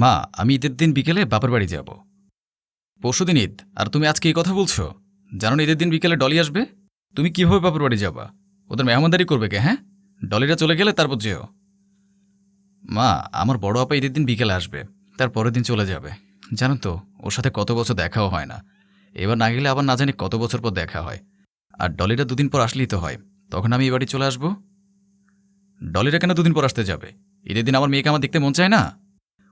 মা, আমি ঈদের দিন বিকেলে বাপের বাড়ি যাব। পরশুদিন ঈদ, আর তুমি আজকে এই কথা বলছো? জানো ঈদের দিন বিকেলে ডলি আসবে? তুমি কীভাবে বাপের বাড়ি যাবা? ওদের মেহমানদারি করবে কে হ্যাঁ? ডলিরা চলে গেলে তারপর যেও। মা, আমার বড় আপা ঈদের দিন বিকেলে আসবে, তার পরের দিন চলে যাবে। জানো তো, ওর সাথে কত বছর দেখাও হয় না। এবার না গেলে আবার না জানি কত বছর পর দেখা হয়। আর ডলিরা দুদিন পর আসলেই তো হয়, তখন আমি এই বাড়ি চলে আসব। ডলিরা কেন দুদিন পর আসতে যাবে? ঈদের দিন আমার মেয়েকে আমার দেখতে মন চায় না?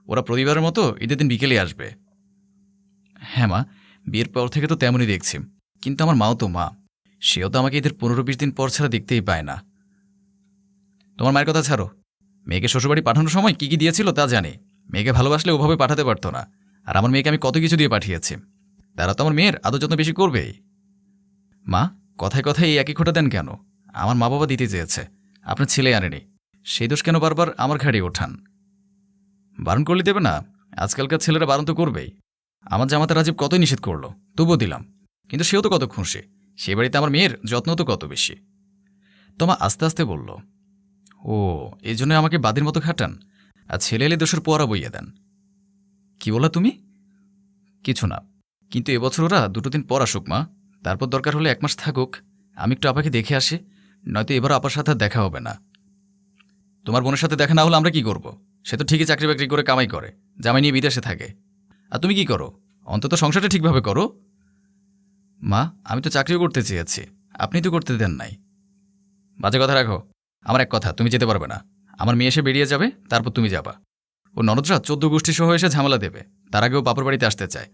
ওরা প্রতিবারের মতো ঈদের দিন বিকেলে আসবে। হ্যাঁ মা, বিয়ের পর থেকে তো তেমনই দেখছি। কিন্তু আমার মাও তো মা। সেও তো আমাকে ঈদের পনেরো বিশ দিন পর ছাড়া দেখতেই পায় না। তোমার মায়ের কথা ছাড়ো। মেয়েকে শ্বশুরবাড়ি পাঠানোর সময় কী কী দিয়েছিল তা জানি। মেয়েকে ভালোবাসলে ওভাবে পাঠাতে পারতো না। আর আমার মেয়েকে আমি কত কিছু দিয়ে পাঠিয়েছি। তারা তো আমার মেয়ের আদর যত্ন বেশি করবেই। মা, কথায় কথায় এই একই খোটা দেন কেন? আমার মা বাবা দিতে চেয়েছে। আপনার ছেলে আনেনি। সেই দোষ কেন বারবার আমার ঘাড়ে ওঠান? বারণ করলে দেবে না। আজকালকার ছেলেরা বারণ তো করবেই। আমার জামাতা রাজীব কতই নিষেধ করল, তবুও দিলাম। কিন্তু সেও তো কত খুশি। সে বাড়িতে আমার মেয়ের যত্ন তো কত বেশি। তোমা আস্তে আস্তে বলল, ও, এই জন্য আমাকে বাদির মতো খাটান, আর ছেলে এলে দোষের পোয়ারা বইয়ে দেন। কি বলা তুমি? কিছু না। কিন্তু এবছর ওরা দুটো দিন পর আসুক, মা। তারপর দরকার হলে এক মাস থাকুক। আমি একটু আপাকে দেখে আসি, নয়তো এবার আপার সাথে দেখা হবে না। তোমার বোনের সাথে দেখা না হলে আমরা কি করব? সে তো ঠিকই চাকরি বাকরি করে কামাই করে, জামাই নিয়ে বিদেশে থাকে। আর তুমি কি করো? অন্তত সংসারটা ঠিকভাবে করো। মা, আমি তো চাকরিও করতে চেয়েছি, আপনি তো করতে দেন নাই। বাজে কথা রাখো, আমার এক কথা, তুমি যেতে পারবে না। আমার মেয়ে এসে বেরিয়ে যাবে, তারপর তুমি যাবা। ও ননদরা চোদ্দ গোষ্ঠী সহ এসে ঝামেলা দেবে, তার আগেও বাপর বাড়িতে আসতে চায়।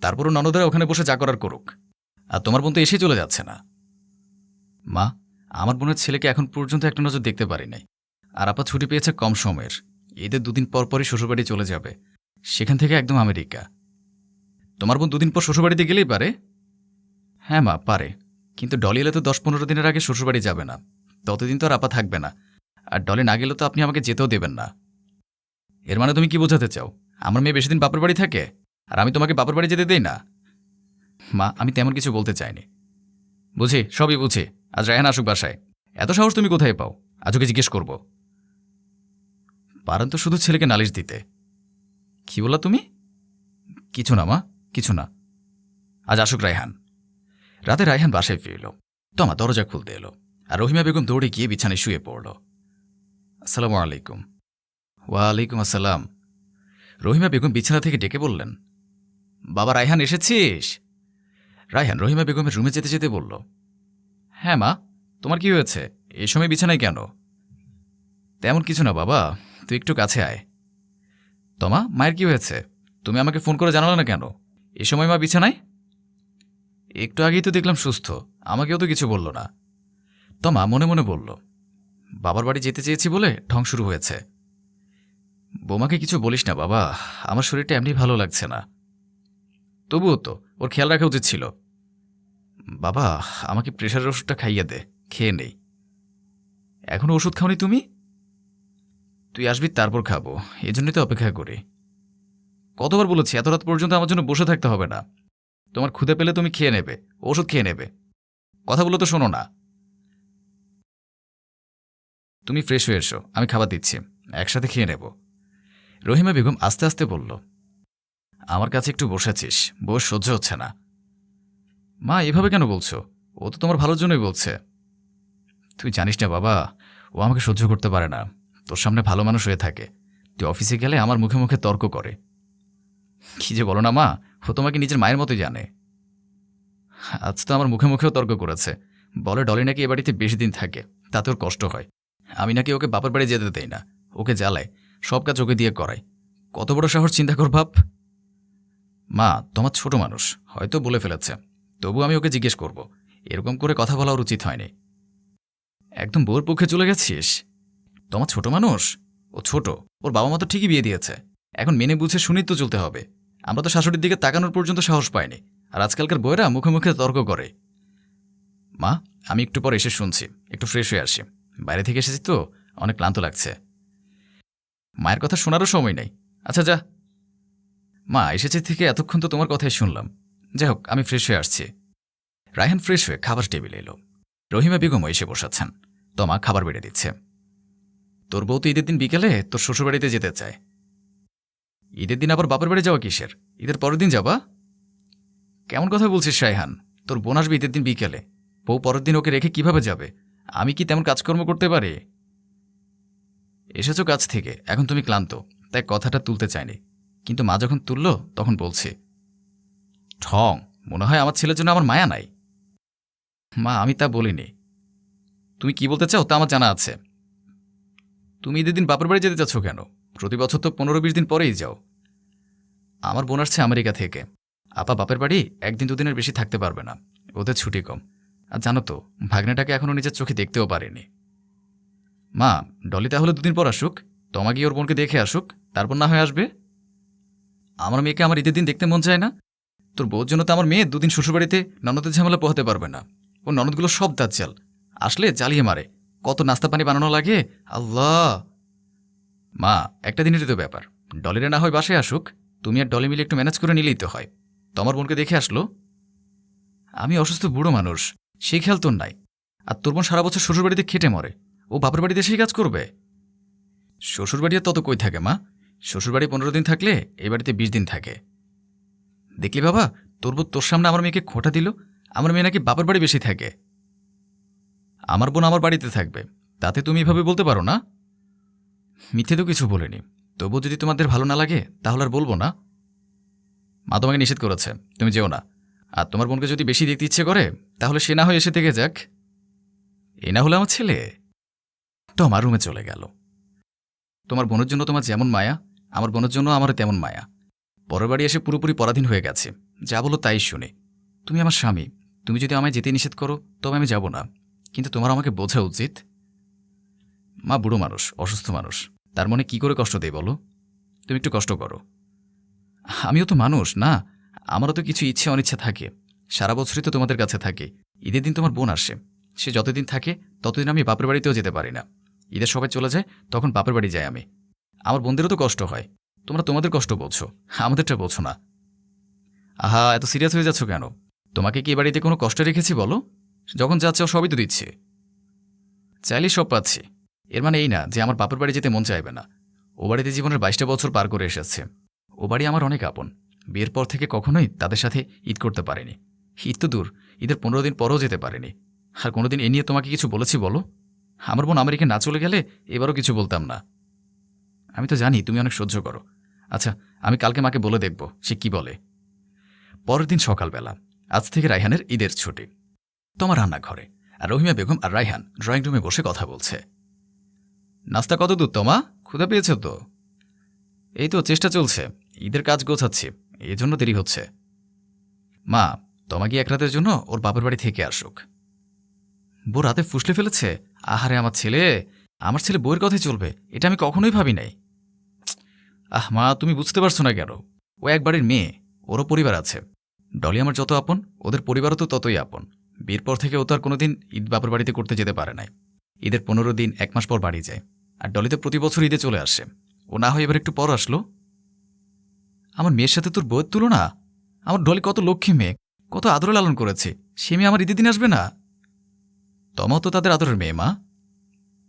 তারপরও ননদরা ওখানে বসে যা করার করুক। আর তোমার বোন তো এসেই চলে যাচ্ছে না। মা, আমার বোনের ছেলেকে এখন পর্যন্ত একটা নজর দেখতে পারি নাই আর আপা ছুটি পেয়েছে কম সময়ের। ঈদের দুদিন পর পরই শ্বশুরবাড়ি চলে যাবে। সেখান থেকে একদম আমেরিকা। তোমার বোন দুদিন পর শ্বশুরবাড়িতে গেলেই পারে? হ্যাঁ মা, পারে। কিন্তু ডলি এলে তো দশ পনেরো দিনের আগে শ্বশুরবাড়ি যাবে না। ততদিন তো আর আপা থাকবে না। আর ডলে না গেলে তো আপনি আমাকে যেতেও দেবেন না। এর মানে তুমি কি বোঝাতে চাও? আমার মেয়ে বেশি দিন বাপের বাড়ি থাকে? আর আমি তোমাকে বাপের বাড়ি যেতে দেই না? মা, আমি তেমন কিছু বলতে চাইনি। বুঝি, সবই বুঝি। আজ রায়হান আসুক বাসায়। এত সাহস তুমি কোথায় পাও? আজকে জিজ্ঞেস করব। পারেন তো শুধু ছেলেকে নালিশ দিতে। কি বললা তুমি? কিছু না, মা, কিছু না। আজ আসুক রায়হান। রাতে রায়হান বাসায় ফিরল। তোমা দরজা খুলতে এলো আর রহিমা বেগম দৌড়ে গিয়ে বিছানায় শুয়ে পড়ল। আসসালামু আলাইকুম। ওয়ালাইকুম আসসালাম। রহিমা বেগম বিছানা থেকে ডেকে বললেন, বাবা রায়হান, এসেছিস? রায়হান রহিমা বেগমের রুমে যেতে যেতে বলল হ্যাঁ মা, তোমার কি হয়েছে? এই সময় বিছানায় কেন? তেমন কিছু না, বাবা। তুই একটু কাছে আয়। তোমা, মায়ের কি হয়েছে? তুমি আমাকে ফোন করে জানালে না কেন? এ সময় মা বিছানায়? একটু আগেই তো দেখলাম সুস্থ, আমাকেও তো কিছু বলল না। তমা মনে মনে বলল, বাবার বাড়ি যেতে চেয়েছি বলে ঢং শুরু হয়েছে। বোমাকে কিছু বলিস না বাবা, আমার শরীরটা এমনি ভালো লাগছে না। তবুও তো, ওর খেয়াল রাখা উচিত ছিল। বাবা, আমাকে প্রেশারের ওষুধটা খাইয়ে দে, খেয়ে নেই। এখনও ওষুধ খাওনি তুমি? তুই আসবি, তারপর খাব। এই জন্যই তো অপেক্ষা করি। কতবার বলেছি, এত রাত পর্যন্ত আমার জন্য বসে থাকতে হবে না। তোমার ক্ষুদে পেলে তুমি খেয়ে নেবে, ওষুধ খেয়ে নেবে। কথাগুলো তো শোনো না। তুমি ফ্রেশ হয়ে এসো, আমি খাবার দিচ্ছি, একসাথে খেয়ে নেব। রহিমা বেগম আস্তে আস্তে বলল, আমার কাছে একটু বসেছিস বস সহ্য হচ্ছে না। মা, এভাবে কেন বলছো? ও তো তোমার ভালোর জন্যই বলছে। তুই জানিস না বাবা, ও আমাকে সহ্য করতে পারে না। তোর সামনে ভালো মানুষ হয়ে থাকে। তুই অফিসে গেলে আমার মুখে মুখে তর্ক করে। কি যে বলো না মা, ও তোমাকে নিজের মায়ের মতোই জানে। আজ তো আমার মুখে মুখেও তর্ক করেছে। বলে ডলি নাকি এ বাড়িতে বেশি দিন থাকে, তাতে ওর কষ্ট হয়। আমি নাকি ওকে বাপের বাড়ি যেতে দেই না, ওকে জ্বালায়, সব কাজ ওকে দিয়ে করাই কত বড় শহর চিন্তা কর ভাব মা, তোমার ছোট মানুষ, হয়তো বলে ফেলেছে। তবু আমি ওকে জিজ্ঞেস করব, এরকম করে কথা বলা উচিত হয়নি। একদম বউর পক্ষে চলে গেছিস? তোমার ছোট মানুষ? ও ছোট। ওর বাবা মা তো ঠিকই বিয়ে দিয়েছে। এখন মেনে বুঝে শুনেই তো চলতে হবে। আমরা তো শাশুড়ির দিকে তাকানোর পর্যন্ত সাহস পাইনি। আর আজকালকার বইয়েরা মুখে মুখে তর্ক করে। মা, আমি একটু পর এসে শুনছি। একটু ফ্রেশ হয়ে আসি। বাইরে থেকে এসেছি তো, অনেক ক্লান্ত লাগছে। মায়ের কথা শোনারও সময় নেই। আচ্ছা যা। মা, এসেছে থেকে এতক্ষণ তো তোমার কথাই শুনলাম। যাই হোক, আমি ফ্রেশ হয়ে আসছি। রায়হান ফ্রেশ হয়ে খাবার টেবিলে এলো। রহিমা বেগমও এসে বসাচ্ছেন। তোমা খাবার বেড়ে দিচ্ছে। তোর বউ তো ঈদের দিন বিকেলে তোর শ্বশুরবাড়িতে যেতে চায়। ঈদের দিন আবার বাপের বাড়ি যাওয়া কিসের? ঈদের পরের দিন যাবা? কেমন কথা বলছিস শাইহান তোর বোন আসবে ঈদের দিন বিকেলে। বউ পরের দিন ওকে রেখে কীভাবে যাবে? আমি কি তেমন কাজকর্ম করতে পারি? এসেছ কাজ থেকে, এখন তুমি ক্লান্ত, তাই কথাটা তুলতে চাইনি। কিন্তু মা যখন তুলল, তখন বলছে, ঠং, মনে হয় আমার ছেলের জন্য আমার মায়া নাই। মা, আমি তা বলিনি। তুমি কি বলতে চাও তা আমার জানা আছে। তুমি ঈদের দিন বাপের বাড়ি যেতে চাচ্ছ কেন? প্রতি বছর তো পনেরো বিশ দিন পরেই যাও। আমার বোন আসছে আমেরিকা থেকে। আপা বাপের বাড়ি একদিন দুদিনের বেশি থাকতে পারবে না। ওদের ছুটি কম। আর জানো তো, ভাগ্নেটাকে এখনও নিজের চোখে দেখতেও পারেনি। মা, ডলি তাহলে দুদিন পর আসুক। তোমা গিয়ে ওর বোনকে দেখে আসুক। তারপর না হয়ে আসবে। আমার মেয়েকে আমার ঈদের দিন দেখতে মন চায় না। তোর বউর জন্য তো আমার মেয়ে দুদিন শ্বশুরবাড়িতে ননদের ঝামেলা পোহাতে পারবে না। ও ননদগুলো সব দাজ্জাল। আসলে জ্বালিয়ে মারে। কত নাস্তা পানি বানানো লাগে? আল্লাহ। মা, একটা দিনেরই তো ব্যাপার। ডলিরে না হয় বাসায় আসুক, তুমি আর ডলি মিলে একটু ম্যানেজ করে নিলেই তো হয়। তোমার বোনকে দেখে আসলো। আমি অসুস্থ বুড়ো মানুষ সেই খেয়াল তোর নাই। আর তোর বোন সারা বছর শ্বশুরবাড়িতে খেটে মরে। ও বাপের বাড়িতে সেই কাজ করবে। শ্বশুরবাড়ি তত কই থাকে, মা? শ্বশুরবাড়ি পনেরো দিন থাকলে এই বাড়িতে বিশ দিন থাকে। দেখলি বাবা, তোর বোন তোর সামনে আমার মেয়েকে খোঁটা দিল। আমার মেয়ে নাকি বাপের বাড়ি বেশি থাকে। আমার বোন আমার বাড়িতে থাকবে। তাতে তুমি এভাবে বলতে পারো না? মিথ্যে তো কিছু বলিনি। তবু যদি তোমাদের ভালো না লাগে, তাহলে আর বলব না। মা তোমাকে নিষেধ করেছে, তুমি যেও না। আর তোমার বোনকে যদি বেশি দেখতে ইচ্ছে করে, তাহলে সে না হয় এসে থেকে যাক। এ না হলে আমার ছেলে তো আমার রুমে চলে গেল। তোমার বোনের জন্য তোমার যেমন মায়া, আমার বোনের জন্য আমার তেমন মায়া। পরের বাড়ি এসে পুরোপুরি পরাধীন হয়ে গেছে। যা বলো তাই শুনে। তুমি আমার স্বামী। তুমি যদি আমায় যেতে নিষেধ করো, তবে আমি যাব না। কিন্তু তোমার আমাকে বোঝা উচিত? মা বুড়ো মানুষ, অসুস্থ মানুষ। তার মনে কি করে কষ্ট দেয় বলো? তুমি একটু কষ্ট করো। আমিও তো মানুষ, না? আমারও তো কিছু ইচ্ছে অনিচ্ছা থাকে। সারা বছরই তো তোমাদের কাছে থাকে। ঈদের দিন তোমার বোন আসে। সে যতদিন থাকে, ততদিন আমি বাপের বাড়িতেও যেতে পারি না। ঈদের সবাই চলে যায়, তখন বাপের বাড়ি যাই আমি। আমার বোনদেরও তো কষ্ট হয়। তোমরা তোমাদের কষ্ট বোঝো, আমাদেরটা বোঝো না। আহা, এত সিরিয়াস হয়ে যাচ্ছ কেন? তোমাকে কি বাড়িতে কোনো কষ্ট রেখেছি বলো? যখন যাচ্ছে ও সবই তো দিচ্ছে। চাইলেই সব পাচ্ছি। এর মানে এই না যে আমার বাপের বাড়ি যেতে মন চাইবে না। ও বাড়িতে জীবনের বাইশটা বছর পার করে এসেছে। ও বাড়ি আমার অনেক আপন। বিয়ের পর থেকে কখনোই তাদের সাথে ঈদ করতে পারেনি। ঈদ তো দূর, ঈদের পনেরো দিন পরও যেতে পারেনি। আর কোনোদিন এ নিয়ে তোমাকে কিছু বলেছি বলো? আমার বোন আমেরিকা না চলে গেলে এবারও কিছু বলতাম না। আমি তো জানি তুমি অনেক সহ্য করো। আচ্ছা আমি কালকে মাকে বলে দেখব, সে কি বলে। পরের দিন সকালবেলা, আজ থেকে রায়হানের ঈদের ছুটি। তোমার রান্নাঘরে। আর রহিমা বেগম আর রায়হান ড্রয়িং রুমে বসে কথা বলছে। নাস্তা কত দূর তোমা? ক্ষুধা পেয়েছে তো? এই তো, চেষ্টা চলছে। ঈদের কাজ গোছাচ্ছি। এই জন্য দেরি হচ্ছে। মা, তোমা কি এক রাতের জন্য ওর বাপের বাড়ি থেকে আসুক? বউ রাতে ফুসলে ফেলেছে? আহারে, আমার ছেলে। আমার ছেলে বইয়ের কথাই চলবে। এটা আমি কখনোই ভাবি নাই। আহ মা, তুমি বুঝতে পারছ না কেন? ও এক বাড়ির মেয়ে। ওরও পরিবার আছে। ডলি আমার যত আপন, ওদের পরিবারও তো ততই আপন। বিয়ের পর থেকে ও তো আর কোনোদিন ঈদ বাপের বাড়িতে করতে যেতে পারে নাই। ঈদের পনেরো দিন এক মাস পর বাড়ি যায়। আর ডলি তো প্রতি বছর ঈদে চলে আসে। ও না হয় এবার একটু পর আসলো। আমার মেয়ের সাথে তোর বইয়ের তুলনা? আমার ডলি কত লক্ষ্মী মেয়ে, কত আদর লালন করেছে। সে মেয়ে আমার ঈদের দিন আসবে না? তমাও তো তাদের আদরের মেয়ে, মা।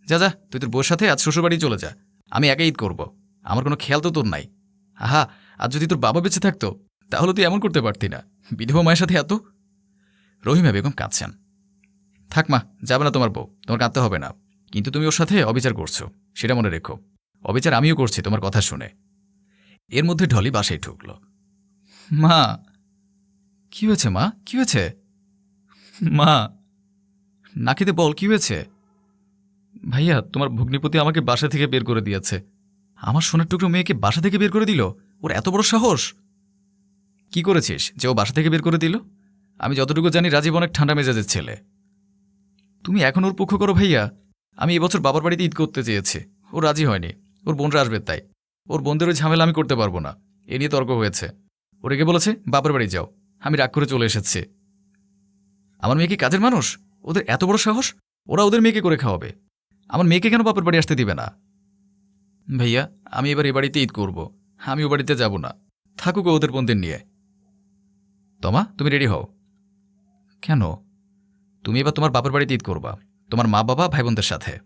যা যা, তুই তোর বউর সাথে আজ শ্বশুরবাড়ি চলে যা। আমি একা ঈদ করব। আমার কোনো খেয়াল তো তোর নাই। আহা আর যদি তোর বাবা বেঁচে থাকতো, তাহলে তুই এমন করতে পারতি না। বিধবা মায়ের সাথে এত রহিমা বেগম কাঁদছেন। থাক মা, যাবে না তোমার বউ, তোমার কাঁদতে হবে না। কিন্তু তুমি ওর সাথে অবিচার করছ, সেটা মনে রেখো। অবিচার আমিও করছি, তোমার কথা শুনে। এর মধ্যে ঢলি বাসায় ঢুকল। মা, কি হয়েছে মা? কি হয়েছে? মা, নাকিতে বল, কি হয়েছে? ভাইয়া, তোমার ভগ্নিপতি আমাকে বাসা থেকে বের করে দিয়েছে। আমার সোনার টুকরো মেয়েকে বাসা থেকে বের করে দিল? ওর এত বড় সাহস? কি করেছিস? যে ও বাসা থেকে বের করে দিল? আমি যতটুকু জানি, রাজীব অনেক ঠান্ডা মেজাজের ছেলে। তুমি এখন ওর পক্ষ করো ভাইয়া। আমি এবছর বাবার বাড়িতে ঈদ করতে চেয়েছি। ও রাজি হয়নি। ওর বোনরা আসবে তাই। ওর বোনদের ওই ঝামেলা আমি করতে পারব না। এ নিয়ে তর্ক হয়েছে। ও রেগে বলেছে বাবার বাড়ি যাও। আমি রাগ করে চলে এসেছি। আমার মেয়ে কি কাজের মানুষ? ওদের এত বড় সাহস? ওরা ওদের মেয়েকে করে খাওয়াবে। আমার মেয়েকে কেন বাপের বাড়ি আসতে দিবে না? ভাইয়া, আমি এবার এ বাড়িতে ঈদ করব। আমি ও বাড়িতে যাব না। থাকুক ওদের বোনদের নিয়ে। তোমা, তুমি রেডি হও। কেন? তুমি এবার তোমার বাপের বাড়িতে ঈদ করবা। তোমার মা বাবা ভাই বোনদের সাথে।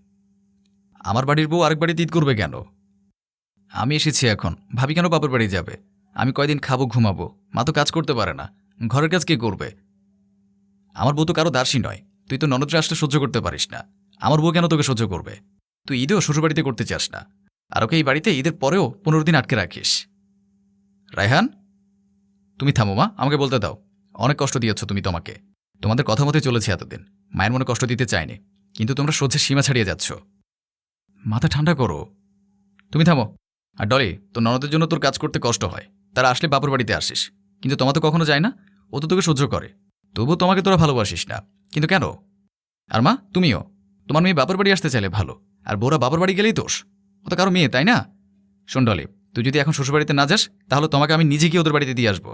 আমার বাড়ির বউ আরেক বাড়িতে ঈদ করবে কেন? আমি এসেছি এখন। ভাবি কেন বাপের বাড়ি যাবে? আমি কয়দিন খাব, ঘুমাবো? মা তো কাজ করতে পারে না। ঘরের কাজ কে করবে? আমার বউ তো কারও দাসী নয়। তুই তো ননদরে আসলে সহ্য করতে পারিস না। আমার বউ কেন তোকে সহ্য করবে? তুই ঈদেও শ্বশুরবাড়িতে করতে চাস না। আর ওকে এই বাড়িতে ঈদের পরেও পনেরো দিন আটকে রাখিস। রায়হান? তুমি থামো মা, আমাকে বলতে দাও। অনেক কষ্ট দিয়েছ তুমি তোমাকে। তোমাদের কথা মতে চলেছে এতদিন। মায়ের মনে কষ্ট দিতে চাইনি, কিন্তু তোমরা সহ্যের সীমা ছাড়িয়ে যাচ্ছ। মাথা ঠান্ডা করো। তুমি থামো। আর ডলি, তোর ননদের জন্য তোর কাজ করতে কষ্ট হয়। তারা আসলে বাপর বাড়িতে আসিস। কিন্তু তোমার তো কখনো যায় না। ও তো তোকে সহ্য করে। তবুও তোমাকে তোরা ভালোবাসিস না। কিন্তু কেন? আর মা, তুমিও? তোমার মেয়ে বাপর বাড়ি আসতে চাইলে ভালো। আর বোরা বাপর বাড়ি গেলেই দোষ। ও তো কারও মেয়ে, তাই না? শোন ডলি, তুই যদি এখন শ্বশুরবাড়িতে না যাস, তাহলে তোমাকে আমি নিজে গিয়ে ওদের বাড়িতে দিয়ে আসব।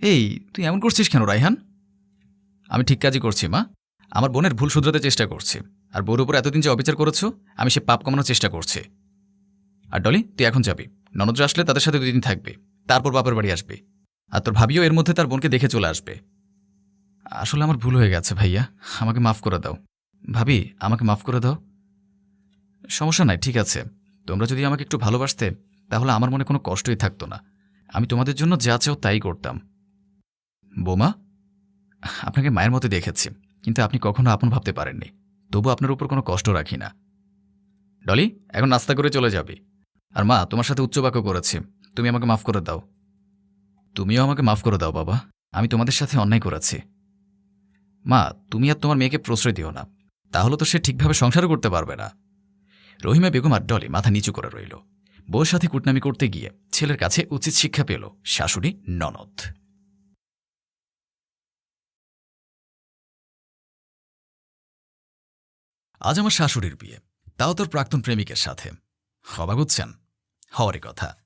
এই, তুই এমন করছিস কেন রাইহান আমি ঠিক কাজই করছি, মা। আমার বোনের ভুল শুধরাতে চেষ্টা করছি। আর বউর উপর এতদিন যে অবিচার করেছ, আমি সে পাপ কমানোর চেষ্টা করছি। আর ডলি, তুই এখন যাবি। ননদরা আসলে তাদের সাথে দুদিন থাকবে। তারপর বাপের বাড়ি আসবে। আর তোর ভাবিও এর মধ্যে তার বোনকে দেখে চলে আসবে। আসলে আমার ভুল হয়ে গেছে, ভাইয়া। আমাকে মাফ করে দাও। ভাবি, আমাকে মাফ করে দাও। সমস্যা নাই, ঠিক আছে। তোমরা যদি আমাকে একটু ভালোবাসতে, তাহলে আমার মনে কোনো কষ্টই থাকতো না। আমি তোমাদের জন্য যা চাও তাই করতাম। বোমা? আপনাকে মায়ের মতো দেখেছি, কিন্তু আপনি কখনো আপন ভাবতে পারেননি। তবু আপনার উপর কোনো কষ্ট রাখি না। ডলি, এখন নাস্তা করে চলে যাবি। আর মা, তোমার সাথে উচ্চবাক্য করেছি। তুমি আমাকে মাফ করে দাও। তুমিও আমাকে মাফ করে দাও, বাবা। আমি তোমাদের সাথে অন্যায় করেছি। মা, তুমি আর তোমার মেয়েকে প্রশ্রয় দিও না। তাহলে তো সে ঠিকভাবে সংসারও করতে পারবে না। রহিমা বেগম আর ডলি মাথা নিচু করে রইল। বউর সাথে কুটনামি করতে গিয়ে ছেলের কাছে উচিত শিক্ষা পেল শাশুড়ি ননদ। আজ আমার শাশুড়ির বিয়ে। তাও তোর প্রাক্তন প্রেমিকের সাথে। অবাক হচ্ছেন হওয়ারই কথা।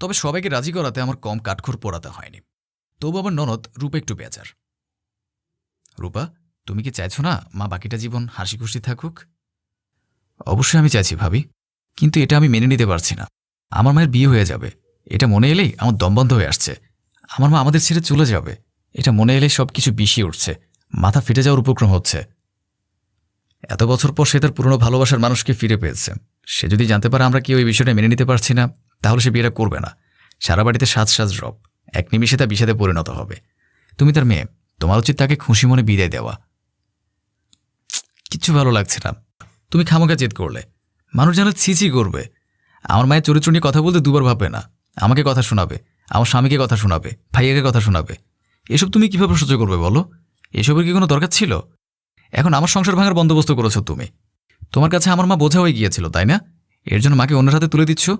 তবে সবাইকে রাজি করাতে আমার কম কাঠখোর পোড়াতে হয়নি। তবু আমার ননদ রূপা একটু বেজার। রূপা, তুমি কি চাইছো না মা বাকিটা জীবন হাসি খুশি থাকুক? অবশ্যই আমি চাইছি ভাবি। কিন্তু এটা আমি মেনে নিতে পারছি না। আমার মায়ের বিয়ে হয়ে যাবে। এটা মনে এলেই আমার দম বন্ধ হয়ে আসছে। আমার মা আমাদের ছেড়ে চলে যাবে। এটা মনে এলেই সব কিছু বিষিয়ে উঠছে। মাথা ফেটে যাওয়ার উপক্রম হচ্ছে। এত বছর পর সে তার পুরনো ভালোবাসার মানুষকে ফিরে পেয়েছে। সে যদি জানতে পারে আমরা কেউ এই বিষয়টা মেনে নিতে পারছি না, তাহলে সে বিয়েটা করবে না। সারা বাড়িতে সাজ সাজ রব। এক নিমিষে তা বিষাদে পরিণত হবে। তুমি তার মেয়ে, তোমার উচিত তাকে খুশি মনে বিদায় দেওয়া। কিচ্ছু ভালো লাগছে না। তুমি খামোকা জেদ করলে। মানুষ যেন ছিছি করবে। আমার মায়ের চরিত্র নিয়ে কথা বলতে দুবার ভাববে না। আমাকে কথা শোনাবে। আমার স্বামীকে কথা শোনাবে। ভাইয়াকে কথা শোনাবে। এসব তুমি কীভাবে সহ্য করবে বলো? এসবের কি কোনো দরকার ছিল? এখন আমার সংসার ভাঙার বন্দোবস্ত করেছ তুমি। তোমার কাছে আমার মা বোঝা হয়ে গিয়েছিল, তাই না? এর জন্য মাকে অন্যের হাতে তুলে দিচ্ছ?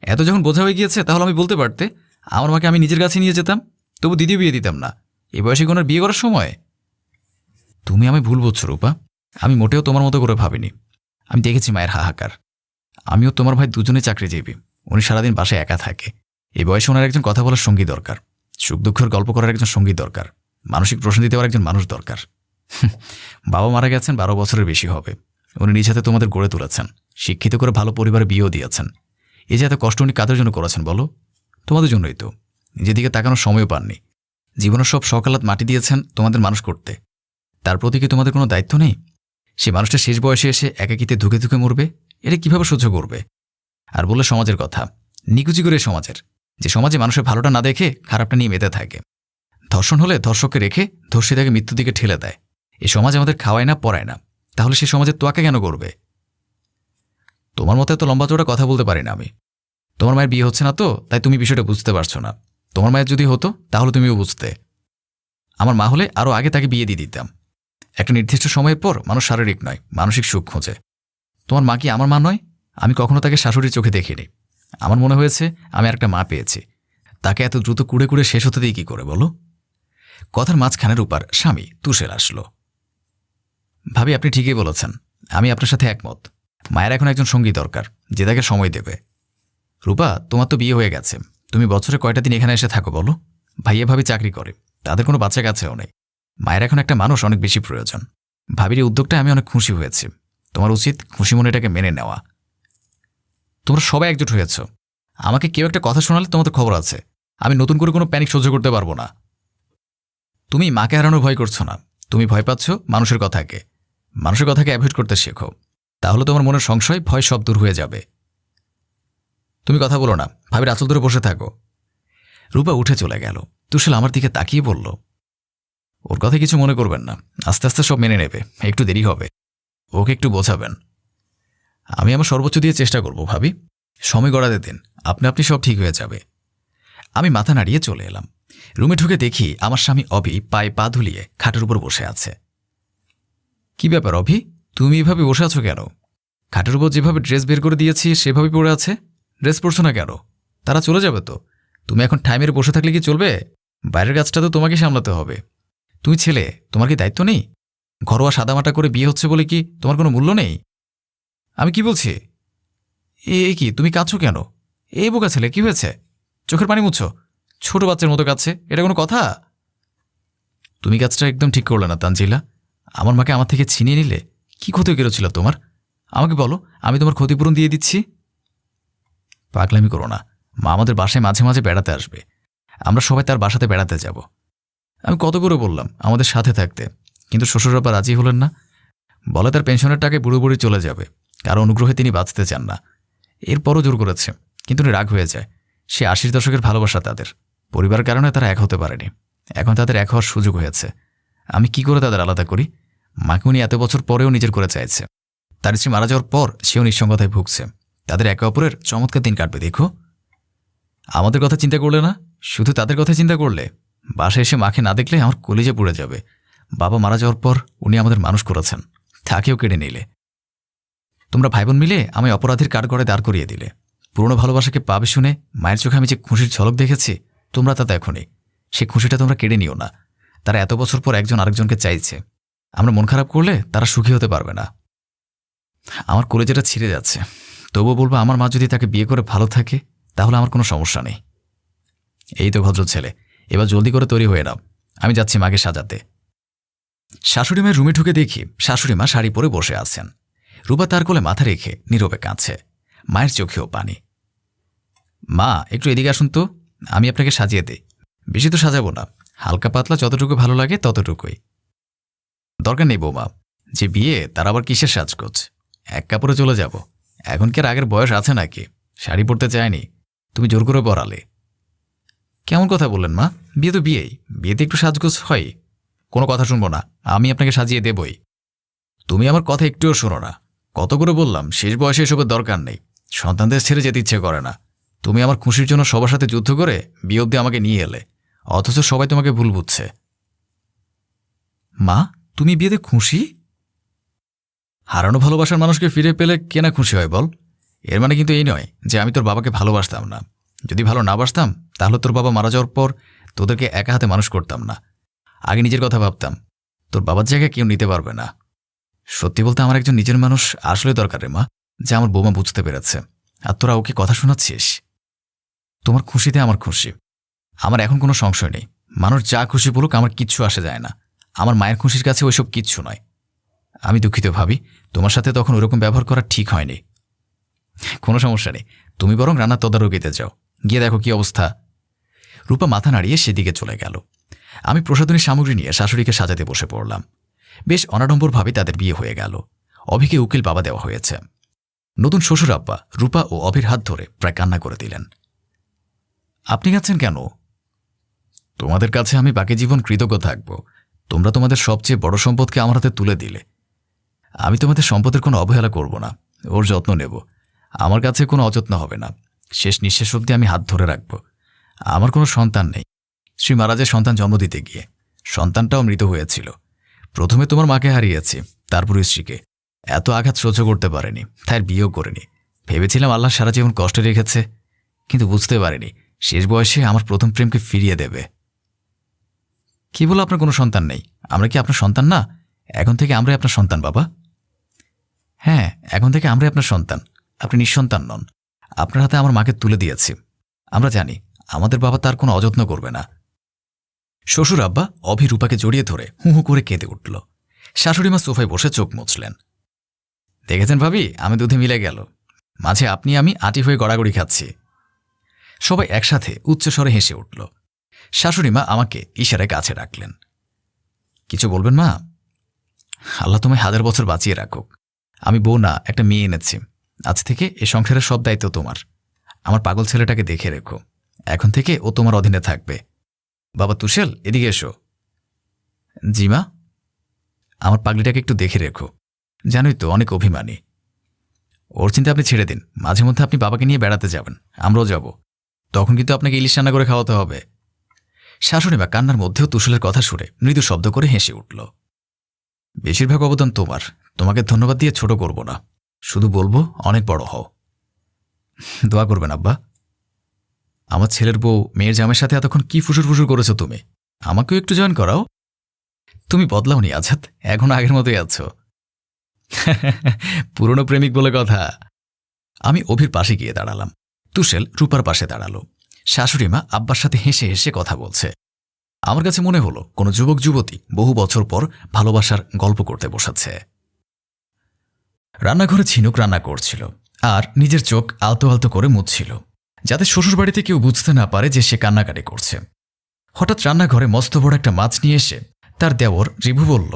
এত যখন বোঝা হয়ে গিয়েছে, তাহলে আমি বলতে পারতে, আমার মাকে আমি নিজের কাছে নিয়ে যেতাম, তবু দ্বিতীয় বিয়ে দিতাম না। এ বয়সে কোনো বিয়ে করার সময়? তুমি আমি ভুল বুঝছ, রূপা। আমি মোটেও তোমার মতো করে ভাবিনি। আমি দেখেছি মায়ের হাহাকার। আমিও তোমার ভাই দুজনে চাকরি চাকরিজীবী। উনি সারাদিন বাসায় একা থাকে। এই বয়সে ওনার একজন কথা বলার সঙ্গী দরকার। সুখ দুঃখের গল্প করার একজন সঙ্গী দরকার। মানসিক প্রশ্ন দিতে পারার একজন মানুষ দরকার। বাবা মারা গেছেন, বারো বছরের বেশি হবে। উনি নিজ হাতে তোমাদের গড়ে তুলেছেন। শিক্ষিত করে ভালো পরিবারে বিয়েও দিয়েছেন। এই যে এত কষ্ট উনি কাদের জন্য করেছেন বলো? তোমাদের জন্যই তো। নিজের দিকে তাকানোর সময়ও পাননি। জীবনের সব সকালাত মাটি দিয়েছেন তোমাদের মানুষ করতে। তার প্রতি কি তোমাদের কোনো দায়িত্ব নেই? সে মানুষটা শেষ বয়সে এসে একাকিতে ধুকে ধুকে মরবে? এটা কীভাবে সহ্য করবে? আর বলে সমাজের কথা। নিকুচি করে সমাজের। যে সমাজে মানুষের ভালোটা না দেখে খারাপটা নিয়ে মেতে থাকে। ধর্ষণ হলে ধর্ষককে রেখে ধর্ষিতাকে মৃত্যুর দিকে ঠেলে দেয়। এই সমাজ আমাদের খাওয়ায় না, পড়ায় না। তাহলে সে সমাজের তোয়াকে কেন করবে? তোমার মতো এত লম্বা চড়া কথা বলতে পারি না আমি। তোমার মায়ের বিয়ে হচ্ছে না তো, তাই তুমি বিষয়টা বুঝতে পারছ না। তোমার মায়ের যদি হতো, তাহলে তুমিও বুঝতে। আমার মা হলে আরও আগে তাকে বিয়ে দিয়ে দিতাম। একটা নির্দিষ্ট সময়ের পর মানুষ শারীরিক নয়, মানসিক সুখ খোঁজে। তোমার মা কি আমার মা নয়? আমি কখনো তাকে শাশুড়ির চোখে দেখিনি। আমার মনে হয়েছে, আমি একটা মা পেয়েছি। তাকে এত দ্রুত কুড়ে কুড়ে শেষ হতে দিই কী করে বলো? কথার মাঝখানের উপার স্বামী তুষের আসলো। ভাবি, আপনি ঠিকই বলেছেন। আমি আপনার সাথে একমত। মায়ের এখন একজন সঙ্গী দরকার, যে তাকে সময় দেবে। রূপা, তোমার তো বিয়ে হয়ে গেছে। তুমি বছরে কয়টা দিন এখানে এসে থাকো বলো? ভাইয়া ভাবি চাকরি করে, তাদের কোনো বাচ্চা কাছেও নেই। মায়ের এখন একটা মানুষ অনেক বেশি প্রয়োজন। ভাবির এই উদ্যোগটা আমি অনেক খুশি হয়েছি। তোমার উচিত খুশি মনে এটাকে মেনে নেওয়া। তোমরা সবাই একজোট হয়েছ। আমাকে কেউ একটা কথা শোনালে তোমাদের খবর আছে। আমি নতুন করে কোনো প্যানিক সহ্য করতে পারব না। তুমি মাকে হারানোর ভয় করছ না। তুমি ভয় পাচ্ছ মানুষের কথাকে। মানুষের কথাকে অ্যাভয়েড করতে শেখো। তাহলে তোমার মনের সংশয়, ভয় সব দূর হয়ে যাবে। তুমি কথা বলো না। ভাবির আঁচল ধরে বসে থাকো। রূপা উঠে চলে গেল। তুষাল আমার দিকে তাকিয়ে বলল, ওর কথা কিছু মনে করবেন না। আস্তে আস্তে সব মেনে নেবে। একটু দেরি হবে। ওকে একটু বোঝাবেন। আমি আমার সর্বোচ্চ দিয়ে চেষ্টা করব, ভাবি। সময় গড়াতে দিন। আপনি আপনি সব ঠিক হয়ে যাবে। আমি মাথা নাড়িয়ে চলে এলাম। রুমে ঢুকে দেখি আমার স্বামী অভি পায়ে পা ধুলিয়ে খাটের উপর বসে আছে। কি ব্যাপার, অভি? তুমি এভাবে বসে আছো কেন? খাটের উপর যেভাবে ড্রেস বের করে দিয়েছি, সেভাবে পড়ে আছে? ড্রেস পরছো না কেন? তারা চলে যাবে তো। তুমি এখন টাইমের বসে থাকলে কি চলবে? বাইরের কাজটা তো তোমাকে সামলাতে হবে। তুমি ছেলে, তোমার কি দায়িত্ব নেই? ঘরোয়া সাদামাটা করে বিয়ে হচ্ছে বলে কি তোমার কোনো মূল্য নেই? আমি কি বলছি? এ কি, তুমি কাঁদছো কেন? এই বোকা ছেলে, কি হয়েছে? চোখের পানি মুছো? ছোট বাচ্চার মতো কাঁদছে, এটা কোনো কথা? তুমি কাজটা একদম ঠিক করলে না, তানজিলা। আমার মাকে আমার থেকে ছিনিয়ে নিলে কি ক্ষতি কেড়েছিল তোমার? আমাকে বলো, আমি তোমার ক্ষতিপূরণ দিয়ে দিচ্ছি? পাগলামি করো না। মা আমাদের বাসায় মাঝে মাঝে বেড়াতে আসবে। আমরা সবাই তার বাসাতে বেড়াতে যাব। আমি কত করে বললাম, আমাদের সাথে থাকতে। কিন্তু শ্বশুরবাবা রাজি হলেন না। বলে তার পেনশনের টাকায় বুড়ো বুড়ি চলে যাবে। কারও অনুগ্রহে তিনি বাঁচতে চান না। এরপরও জোর করেছে, কিন্তু রাগ হয়ে যায়। সে আশির দশকের ভালোবাসা তাদের। পরিবারের কারণে তারা এক হতে পারেনি। এখন তাদের এক হওয়ার সুযোগ হয়েছে। আমি কি করে তাদের আলাদা করি? মাকে উনি এত বছর পরেও নিজের করে চাইছে। তার স্ত্রী মারা যাওয়ার পর সেও নিঃসঙ্গতায় ভুগছে। তাদের একে অপরের চমৎকার দিন কাটবে, দেখো। আমাদের কথা চিন্তা করলে না, শুধু তাদের কথা চিন্তা করলে। বাসায় এসে মাকে না দেখলে আমার কলিজে পড়ে যাবে। বাবা মারা যাওয়ার পর উনি আমাদের মানুষ করেছেন। তাকেও কেড়ে নিলে। তোমরা ভাই বোন মিলে আমি অপরাধীর কাঠগড়ে দাঁড় করিয়ে দিলে। পুরনো ভালোবাসাকে পাবে শুনে মায়ের চোখে আমি যে খুশির ঝলক দেখেছি, তোমরা তা দেখনি। সেই খুশিটা তোমরা কেড়ে নিও না। তারা এত বছর পর একজন আরেকজনকে চাইছে। আমরা মন খারাপ করলে তারা সুখী হতে পারবে না। আমার কলেজেটা ছিঁড়ে যাচ্ছে, তবুও বলব আমার মা যদি তাকে বিয়ে করে ভালো থাকে, তাহলে আমার কোনো সমস্যা নেই। এই তো ভদ্র ছেলে, এবার জলদি করে তৈরি হয়ে নাও, আমি যাচ্ছি মাকে সাজাতে। শাশুড়ি মায়ের রুমে ঢুকে দেখি শাশুড়ি মা শাড়ি পরে বসে আছেন। রূপা তার কোলে মাথা রেখে নীরবে কাঁদছে, মায়ের চোখেও পানি। মা, একটু এদিকে আসুন তো, আমি আপনাকে সাজিয়ে দিই। বেশি তো সাজাবো না, হালকা পাতলা যতটুকু ভালো লাগে ততটুকুই। দরকার নেই বৌমা। যে বিয়ে, তার আবার কিসের সাজগোজ এক কাপড়ে চলে যাব। এখন কি আগের বয়স আছে নাকি? শাড়ি পরতে চায়নি। তুমি জোর করে পরালে কেমন কথা বললেন মা? বিয়ে তো বিয়েই। বিয়েতে একটু সাজগোজ হয়। কোনো কথা শুনব না। আমি আপনাকে সাজিয়ে দেবই। তুমি আমার কথা একটুও শোনো না। কত করে বললাম, শেষ বয়সে এসবের দরকার নেই। সন্তানদের ছেড়ে যেতে ইচ্ছে করে না। তুমি আমার খুশির জন্য সবার সাথে যুদ্ধ করে বিয়ে অব্দি আমাকে নিয়ে এলে। অথচ সবাই তোমাকে ভুল বুঝছে। মা? তুমি বিয়েতে খুশি? হারানো ভালোবাসার মানুষকে ফিরে পেলে কেনা খুশি হয় বল? এর মানে কিন্তু এই নয় যে আমি তোর বাবাকে ভালোবাসতাম না। যদি ভালো না বাসতাম, তাহলে তোর বাবা মারা যাওয়ার পর তোদেরকে একা হাতে মানুষ করতাম না। আগে নিজের কথা ভাবতাম, তোর বাবার জায়গায় কেউ নিতে পারবে না। সত্যি বলতে আমার একজন নিজের মানুষ আসলে দরকার রে মা, যা আমার বৌমা বুঝতে পেরেছে। আর তোরা ওকে কথা শোনাচ্ছিস? তোমার খুশিতে আমার খুশি। আমার এখন কোনো সংশয় নেই। মানুষ যা খুশি বলুক, আমার কিচ্ছু আসে যায় না। আমার মায়ের খুশির কাছে ওইসব কিচ্ছু নয়। আমি দুঃখিত ভাবি, তোমার সাথে তখন ওরকম ব্যবহার করা ঠিক হয়নি। কোনো সমস্যা নেই, তুমি বরং রান্নার তদারকিতে যাও। গিয়ে দেখো কি অবস্থা। রূপা মাথা নাড়িয়ে সেদিকে চলে গেল। আমি প্রসাধনী সামগ্রী নিয়ে শাশুড়িকে সাজাতে বসে পড়লাম। বেশ অনাডম্বরভাবে তাদের বিয়ে হয়ে গেল। অভিকে উকিল বাবা দেওয়া হয়েছে। নতুন শ্বশুর আব্বা, রূপা ও অভির হাত ধরে প্রায় কান্না করে দিলেন। আপনি গেছেন কেন? তোমাদের কাছে আমি বাকি জীবন কৃতজ্ঞ থাকব। তোমরা তোমাদের সবচেয়ে বড় সম্পদকে আমার হাতে তুলে দিলে। আমি তোমাদের সম্পদের কোনো অবহেলা করব না। ওর যত্ন নেব। আমার কাছে কোনো অযত্ন হবে না। শেষ নিঃশ্বাস অবধি আমি হাত ধরে রাখব। আমার কোনো সন্তান নেই। শ্রী মহারাজের সন্তান জন্ম দিতে গিয়ে। সন্তানটাও মৃত হয়েছিল। প্রথমে তোমার মাকে হারিয়েছি, তারপর স্ত্রীকে। এত আঘাত সহ্য করতে পারেনি, তাই বিয়েও করেনি। ভেবেছিলাম আল্লাহ সারা জীবন কষ্টে রেখেছে, কিন্তু বুঝতে পারিনি। শেষ বয়সে আমার প্রথম প্রেমকে ফিরিয়ে দেবে। কি বলো আপনার কোনো সন্তান নেই? আমরা কি আপনার সন্তান না? এখন থেকে আমরাই আপনার সন্তান, বাবা। হ্যাঁ এখন থেকে আমরাই আপনার সন্তান। আপনি নিঃসন্তান নন। আপনার হাতে আমার মাকে তুলে দিয়েছি। আমরা জানি, আমাদের বাবা তার কোনো অযত্ন করবে না। শ্বশুর আব্বা অভিরূপাকে জড়িয়ে ধরে হু হু করে কেঁদে উঠল। শাশুড়িমা সোফায় বসে চোখ মুছলেন। দেখেছেন ভাবি, আমি দুধে মিলে গেল। মাঝে আপনি, আমি আটি হয়ে গড়াগড়ি খাচ্ছি। সবাই একসাথে উচ্চস্বরে হেসে উঠল। শাশুড়িমা আমাকে ইশারায় কাছে রাখলেন কিছু বলবেন মা? আল্লাহ তোমায় হাজার বছর বাঁচিয়ে রাখুক। আমি বউ না, একটা মেয়ে এনেছি। আজ থেকে এ সংসারের সব দায়িত্ব তোমার। আমার পাগল ছেলেটাকে দেখে রেখো। এখন থেকে ও তোমার অধীনে থাকবে। বাবা তুষেল এদিকে এসো। জিমা আমার পাগলিটাকে একটু দেখে রেখো। জানোই তো, অনেক অভিমানী। ওর চিন্তা আপনি ছেড়ে দিন। মাঝে মধ্যে আপনি বাবাকে নিয়ে বেড়াতে যাবেন। আমরাও যাব। তখন কিন্তু আপনাকে ইলিশ রান্না করে খাওয়াতে হবে। শাশুড়ি বা কান্নার মধ্যেও তুষলের কথা শুনে মৃদু শব্দ করে হেসে উঠল। বেশিরভাগ অবদান তোমার। তোমাকে ধন্যবাদ দিয়ে ছোট করব না। শুধু বলব, অনেক বড় হও। দোয়া করবেন, আব্বা। আমার ছেলের বউ, মেয়ের জামের সাথে এতক্ষণ কি ফুসুর ফুসুর করেছ তুমি? আমাকেও একটু জয়েন করাও। তুমি বদলাওনি, আজাদ। এখন আগের মতোই আছো। পুরনো প্রেমিক বলে কথা। আমি অভির পাশে গিয়ে দাঁড়ালাম। তুষেল রূপার পাশে দাঁড়াল। শাশুড়ি মা আব্বার সাথে হেসে হেসে কথা বলছে। আমার কাছে মনে হলো, কোনো যুবক যুবতী বহু বছর পর ভালোবাসার গল্প করতে বসাচ্ছে রান্নাঘরে ঝিনুক রান্না করছিল, আর নিজের চোখ আলতো আলতো করে মুছছিল, যাতে শ্বশুরবাড়িতে কেউ বুঝতে না পারে যে সে কান্নাকাটি করছে। হঠাৎ রান্নাঘরে মস্ত বড় একটা মাছ নিয়ে এসে তার দেওর রিভু বলল,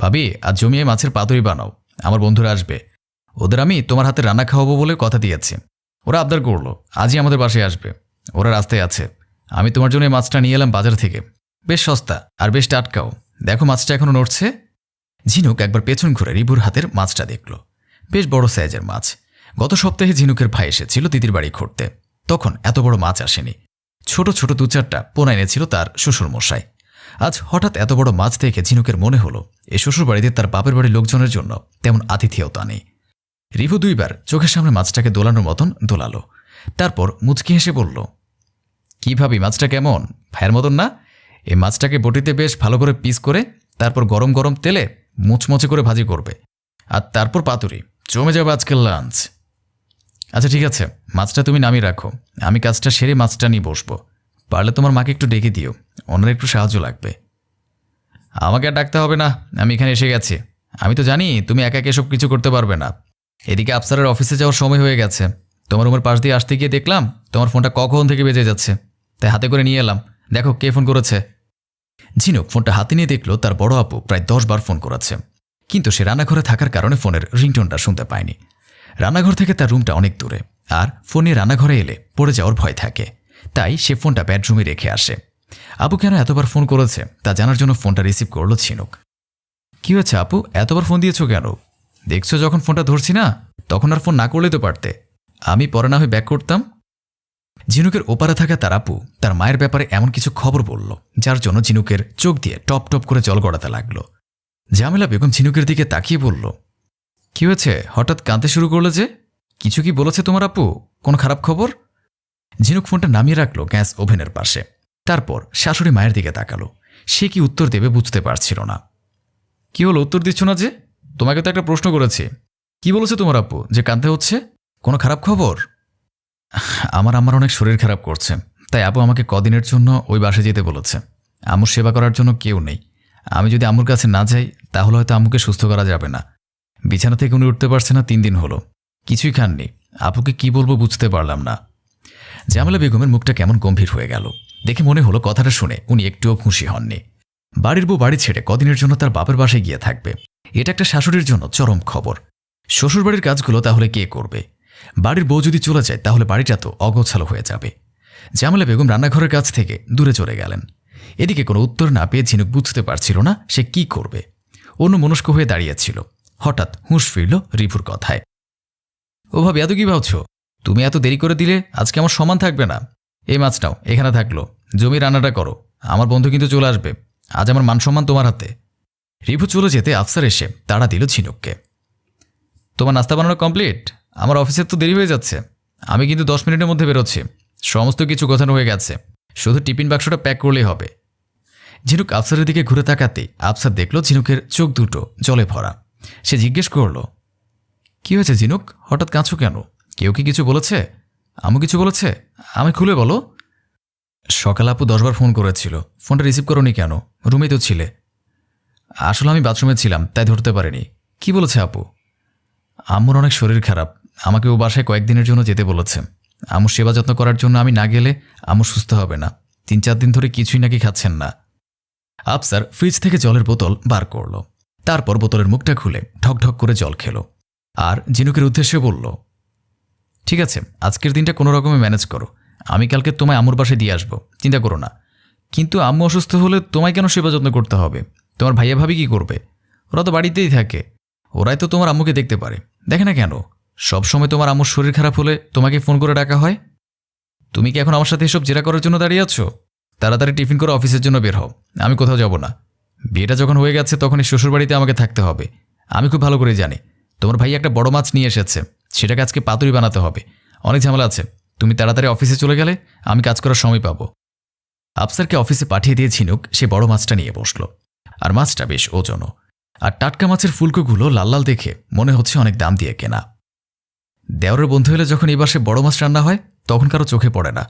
ভাবি, আজ জমিয়ে মাছের পাতুরি বানাও, আমার বন্ধুরা আসবে। ওদের আমি তোমার হাতে রান্না খাওয়াবো বলে কথা দিয়েছি। ওরা আবদার করল, আজই আমাদের বাসায় আসবে। ওরা রাস্তায় আছে। আমি তোমার জন্য মাছটা নিয়ে এলাম বাজার থেকে। বেশ সস্তা আর বেশ টাটকাও। দেখো মাছটা এখনও নড়ছে। ঝিনুক একবার পেছন ঘুরে রিবুর হাতের মাছটা দেখল। বেশ বড় সাইজের মাছ। গত সপ্তাহে ঝিনুকের ভাই এসেছিল দিদির বাড়ি ঘুরতে। তখন এত বড় মাছ আসেনি। ছোট ছোট দু চারটা পোনা এনেছিল তার শ্বশুর মশাই আজ হঠাৎ এত বড় মাছ দেখে ঝিনুকের মনে হলো, এ শ্বশুর বাড়িতে তার বাপের বাড়ির লোকজনের জন্য তেমন আতিথেয়তা নেই। রিভু দুইবার চোখের সামনে মাছটাকে দোলানোর মতন দোলালো। তারপর মুচকি হেসে বলল, কি ভাবি, মাছটা কেমন? ভাইয়ের মতন না? এই মাছটাকে বটিতে বেশ ভালো করে পিস করে তারপর গরম গরম তেলে মুচমচে করে ভাজি করবে। আর তারপর পাতুরি। জমে যাবে আজকের লাঞ্চ আচ্ছা ঠিক আছে। মাছটা তুমি নামিয়ে রাখো। আমি কাজটা সেরে মাছটা নিয়ে বসবো। পারলে তোমার মাকে একটু ডেকে দিও। ওনার একটু সাহায্য লাগবে। আমাকে আর ডাকতে হবে না। আমি এখানে এসে গেছি। আমি তো জানি তুমি একা একা এসব কিছু করতে পারবে না। এদিকে আফসারের অফিসে যাওয়ার সময় হয়ে গেছে। তোমার রুমের পাশ দিয়ে আসতে গিয়ে দেখলাম তোমার ফোনটা কখন থেকে বেজে যাচ্ছে। তাই হাতে করে নিয়ে এলাম। দেখো কে ফোন করেছে। ঝিনুক ফোনটা হাতে নিয়ে দেখল, তার বড় আপু প্রায় দশ বার ফোন করেছে। কিন্তু সে রান্নাঘরে থাকার কারণে ফোনের রিংটোনটা শুনতে পায়নি। রান্নাঘর থেকে তার রুমটা অনেক দূরে, আর ফোন রান্নাঘরে এলে পড়ে যাওয়ার ভয় থাকে। তাই সে ফোনটা বেডরুমে রেখে আসে। আপু কেন এতবার ফোন করেছে, তা জানার জন্য ফোনটা রিসিভ করল ঝিনুক। কি হয়েছে আপু? এতবার ফোন দিয়েছ কেন? দেখছ যখন ফোনটা ধরছি না, তখন আর ফোন না করলে তো পারতে। আমি পরে না হয়ে ব্যাক করতাম? ঝিনুকের ওপারে থাকা তার আপু তার মায়ের ব্যাপারে এমন কিছু খবর বলল, যার জন্য ঝিনুকের চোখ দিয়ে টপ টপ করে জল গড়াতে লাগল। জামেলা বেগম ঝিনুকের দিকে তাকিয়ে বলল, কি হয়েছে? হঠাৎ কাঁদতে শুরু করল যে? কিছু কি বলেছে তোমার আপু? কোনো খারাপ খবর? ঝিনুক ফোনটা নামিয়ে রাখল গ্যাস ওভেনের পাশে। তারপর শাশুড়ি মায়ের দিকে তাকালো। সে কি উত্তর দেবে বুঝতে পারছিল না। কি হলো? উত্তর দিচ্ছ না যে? তোমাকে তো একটা প্রশ্ন করেছি। কি বলেছে তোমার আপু? যে কাঁদতে হচ্ছে? কোনো খারাপ খবর? আমার আমার অনেক শরীর খারাপ করছে, তাই আপু আমাকে কদিনের জন্য ওই বাসে যেতে বলেছে। আম্মুর সেবা করার জন্য কেউ নেই। আমি যদি আম্মুর কাছে না যাই, তাহলে হয়তো আম্মুকে সুস্থ করা যাবে না। বিছানা থেকে উনি উঠতে পারছে না, তিন দিন হলো। কিছুই খাননি। আপুকে কি বলব বুঝতে পারলাম না। জামালা বেগমের মুখটা কেমন গম্ভীর হয়ে গেল। দেখে মনে হলো কথাটা শুনে উনি একটুও খুশি হননি। বাড়ির বউ বাড়ি ছেড়ে কদিনের জন্য তার বাপের বাসায় গিয়ে থাকবে। এটা একটা শাশুড়ির জন্য চরম খবর। শ্বশুরবাড়ির কাজগুলো তাহলে কে করবে? বাড়ির বউ যদি চলে যায়, তাহলে বাড়িটা তো অগোছালো হয়ে যাবে। জামালা বেগম রান্নাঘরের কাছ থেকে দূরে চলে গেলেন। এদিকে কোনো উত্তর না পেয়ে ঝিনুক বুঝতে পারছিল না সে কি করবে। অন্য মনস্ক হয়ে দাঁড়িয়েছিল। হঠাৎ হুঁশ ফিরল রিভুর কথায়। ও ভাবি, এত কি ভাবছ? তুমি এত দেরি করে দিলে, আজকে আমার সমান থাকবে না। এই মাছটাও এখানে থাকল। জমি রান্নাটা করো। আমার বন্ধু কিন্তু চলে আসবে। আজ আমার মান সম্মান তোমার হাতে। রিভু চলে যেতে আফসার এসে তাড়া দিল ঝিনুককে। তোমার নাস্তা বানানো কমপ্লিট? আমার অফিসের তো দেরি হয়ে যাচ্ছে। আমি কিন্তু দশ মিনিটের মধ্যে বেরোচ্ছি। সমস্ত কিছু গোছানো হয়ে গেছে। শুধু টিফিন বাক্সটা প্যাক করলেই হবে। ঝিনুক আফসারের দিকে ঘুরে তাকাতে আফসার দেখল ঝিনুকের চোখ দুটো জলে ভরা। সে জিজ্ঞেস করল, কি হয়েছে ঝিনুক? হঠাৎ কাঁচো কেন? কেউ কি কিছু বলেছে? আমু কিছু বলেছে? আমি খুলে বলো। সকাল আপু দশবার ফোন করেছিল। ফোনটা রিসিভ করনি কেন? রুমেই তো ছিলে। আসলে আমি বাথরুমে ছিলাম, তাই ধরতে পারিনি। কি বলেছে আপু? আম্মুর অনেক শরীর খারাপ। আমাকে ও বাসায় কয়েকদিনের জন্য যেতে বলেছে। আম্মুর সেবা যত্ন করার জন্য আমি না গেলে আম্মু সুস্থ হবে না। তিন চার দিন ধরে কিছুই নাকি খাচ্ছেন না। আফসার ফ্রিজ থেকে জলের বোতল বার করল। তারপর বোতলের মুখটা খুলে ঢক ঢক করে জল খেলো। আর জিনুকের উদ্দেশ্যে বলল, ঠিক আছে, আজকের দিনটা কোনো রকমে ম্যানেজ করো। আমি কালকে তোমায় আম্মুর বাসায় দিয়ে আসব। চিন্তা করো না। কিন্তু আম্মু অসুস্থ হলে তোমায় কেন সেবা যত্ন করতে হবে? তোমার ভাইয়া ভাবি কি করবে? ওরা তো বাড়িতেই থাকে। ওরাই তো তোমার আম্মুকে দেখতে পারে। দেখে না কেন? সব সময় তোমার আম্মুর শরীর খারাপ হলে তোমাকে ফোন করে ডাকা হয়? তুমি কি এখন আমার সাথে এসব জেরা করার জন্য দাঁড়িয়ে আছো? তাড়াতাড়ি টিফিন করে অফিসের জন্য বের হও। আমি কোথাও যাব না। বিয়েটা যখন হয়ে গেছে তখন এই শ্বশুরবাড়িতে আমাকে থাকতে হবে। আমি খুব ভালো করে জানি। তোমার ভাই একটা বড় মাছ নিয়ে এসেছে। সেটাকে আজকে পাতুরি বানাতে হবে। অনেক ঝামেলা আছে। তুমি তাড়াতাড়ি অফিসে চলে গেলে আমি কাজ করার সময় পাবো। আফসারকে অফিসে পাঠিয়ে দিয়ে ঝিনুক সে বড় মাছটা নিয়ে বসল। আর মাছটা বেশ ওজনও। আর টাটকা মাছের ফুলকোগুলো লাল লাল দেখে মনে হচ্ছে অনেক দাম দিয়ে কেনা। দেওরের বন্ধু এলে যখন এই বাসে বড় মাছ রান্না হয়, তখন কারও চোখে পড়ে না।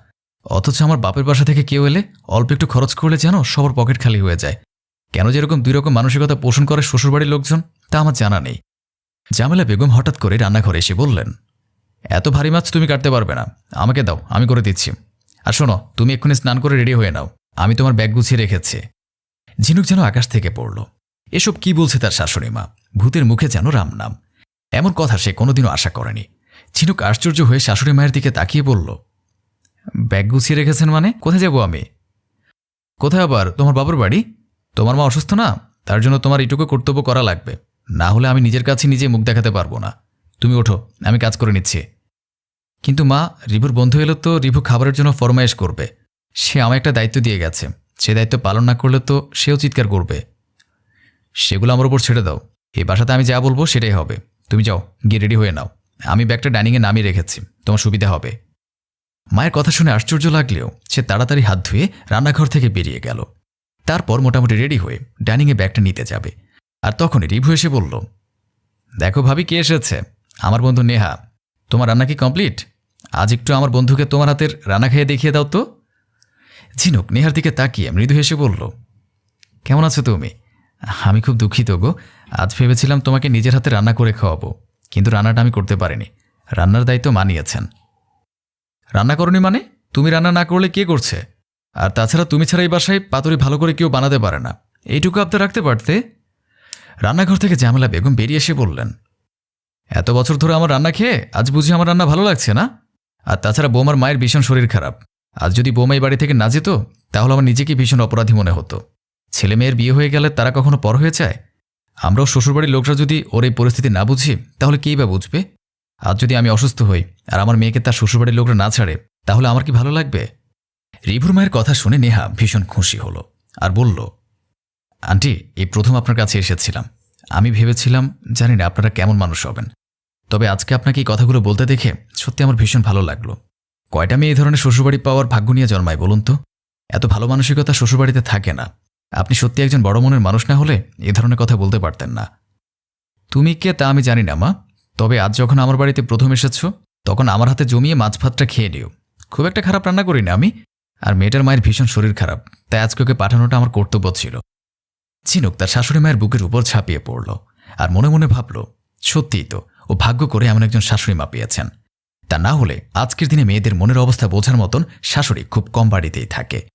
অথচ আমার বাপের বাসা থেকে কেউ এলে অল্প একটু খরচ করলে যেন সবার পকেট খালি হয়ে যায়। কেন যেরকম দুই রকম মানসিকতা পোষণ করে শ্বশুরবাড়ির লোকজন, তা আমার জানা নেই। জামেলা বেগম হঠাৎ করে রান্নাঘরে এসে বললেন, এত ভারী মাছ তুমি কাটতে পারবে না। আমাকে দাও, আমি করে দিচ্ছি। আর শোনো, তুমি এক্ষুনি স্নান করে রেডি হয়ে নাও। আমি তোমার ব্যাগ গুছিয়ে রেখেছি ঝিনুক যেন আকাশ থেকে পড়ল। এসব কি বলছে তার শাশুড়ি মা? ভূতের মুখে যেন রাম নাম এমন কথা সে কোনোদিনও আশা করেনি। ঝিনুক আশ্চর্য হয়ে শাশুড়ি মায়ের দিকে তাকিয়ে বলল, ব্যাগ গুছিয়ে রেখেছেন মানে? কোথায় যাব আমি? কোথায় আবার? তোমার বাবার বাড়ি? তোমার মা অসুস্থ না? তার জন্য তোমার এইটুকু কর্তব্য করা লাগবে। না হলে আমি নিজের কাছে নিজে মুখ দেখাতে পারব না। তুমি ওঠো, আমি কাজ করে নিচ্ছি। কিন্তু মা, রিভুর বন্ধু এলো তো রিভু খাবারের জন্য ফরমায়েশ করবে। সে আমায় একটা দায়িত্ব দিয়ে গেছে। সে দায়িত্ব পালন না করলে তো সেও চিৎকার করবে। সেগুলো আমার ওপর ছেড়ে দাও। এই বাসাতে আমি যা বলব সেটাই হবে। তুমি যাও, গিয়ে রেডি হয়ে নাও। আমি ব্যাগটা ডাইনিংয়ে নামিয়ে রেখেছি। তোমার সুবিধা হবে। মায়ের কথা শুনে আশ্চর্য লাগলেও সে তাড়াতাড়ি হাত ধুয়ে রান্নাঘর থেকে বেরিয়ে গেল। তারপর মোটামুটি রেডি হয়ে ডাইনিংয়ে ব্যাগটা নিতে যাবে। আর তখনই রিভু এসে বলল, দেখো ভাবি কে এসেছে? আমার বন্ধু নেহা। তোমার রান্না কি কমপ্লিট? আজ একটু আমার বন্ধুকে তোমার হাতের রান্না খেয়ে দেখিয়ে দাও তো। ঝিনুক নেহার দিকে তাকিয়ে মৃদু হেসে বলল, কেমন আছো তুমি? আমি খুব দুঃখিত গো। আজ ভেবেছিলাম তোমাকে নিজের হাতে রান্না করে খাওয়াবো। কিন্তু রান্নাটা আমি করতে পারিনি। রান্নার দায়িত্ব মানিয়েছেন। রান্না করনি মানে? তুমি রান্না না করলে কে করছে? আর তাছাড়া তুমি ছাড়া এই বাসায় পাতুরি ভালো করে কেউ বানাতে পারে না। এইটুকু আপনি রাখতে পারতে? রান্নাঘর থেকে জামেলা বেগম বেরিয়ে এসে বললেন, এত বছর ধরে আমার রান্না খেয়ে আজ বুঝি আমার রান্না ভালো লাগছে না? আর তাছাড়া বৌমার মায়ের ভীষণ শরীর খারাপ। আজ যদি বৌমা এই বাড়ি থেকে না যেত, তাহলে আমার নিজেকে ভীষণ অপরাধী মনে হতো। ছেলে মেয়ের বিয়ে হয়ে গেলে তারা কখনো পর হয়ে যায়? আমরাও শ্বশুরবাড়ির লোকরা যদি ওর এই পরিস্থিতি না বুঝি, তাহলে কেই বা বুঝবে? আজ যদি আমি অসুস্থ হই আর আমার মেয়েকে তার শ্বশুরবাড়ির লোকরা না ছাড়ে, তাহলে আমার কি ভালো লাগবে? রিভুর মায়ের কথা শুনে নেহা ভীষণ খুশি হলো আর বলল, আন্টি, এই প্রথম আপনার কাছে এসেছিলাম। আমি ভেবেছিলাম, জানি না আপনারা কেমন মানুষ হবেন। তবে আজকে আপনাকে এই কথাগুলো বলতে দেখে সত্যি আমার ভীষণ ভালো লাগল। কয়টা মেয়ে এই ধরনের শ্বশুরবাড়ি পাওয়ার ভাগ্য নিয়ে জন্মায় বলুন তো? এত ভালো মানসিকতা শ্বশুরবাড়িতে থাকে না। আপনি সত্যি একজন বড় মনের মানুষ না হলে এ ধরনের কথা বলতে পারতেন না। তুমি কে তা আমি জানি না, মা। তবে আজ যখন আমার বাড়িতে প্রথম এসেছ, তখন আমার হাতে জমিয়ে মাছ ভাতটা খেয়ে নিও। খুব একটা খারাপ রান্না করি না আমি। আর মেয়েটার মায়ের ভীষণ শরীর খারাপ, তাই আজকে ওকে পাঠানোটা আমার কর্তব্য ছিল। ঝিনুক তার শাশুড়ি মায়ের বুকের উপর ছাপিয়ে পড়ল আর মনে মনে ভাবল, সত্যিই তো, ও ভাগ্য করে এমন একজন শাশুড়ি মা পেয়েছেন। তা না হলে আজকের দিনে মেয়েদের মনের অবস্থা বোঝার মতন শাশুড়ি খুব কম বাড়িতেই থাকে।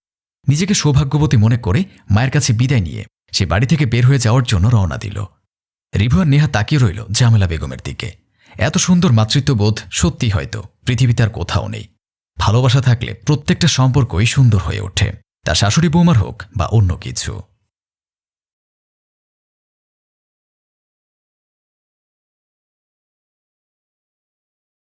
নিজেকে সৌভাগ্যবতী মনে করে মায়ের কাছে বিদায় নিয়ে সে বাড়ি থেকে বের হয়ে যাওয়ার জন্য রওনা দিল। রিভু আর নেহা তাকিয়ে রইল জামেলা বেগমের দিকে। এত সুন্দর মাতৃত্ববোধ সত্যি হয়তো, পৃথিবীতে আর কোথাও নেই। ভালোবাসা থাকলে প্রত্যেকটা সম্পর্কই সুন্দর হয়ে ওঠে, তা শাশুড়ি বৌমার হোক বা অন্য কিছু।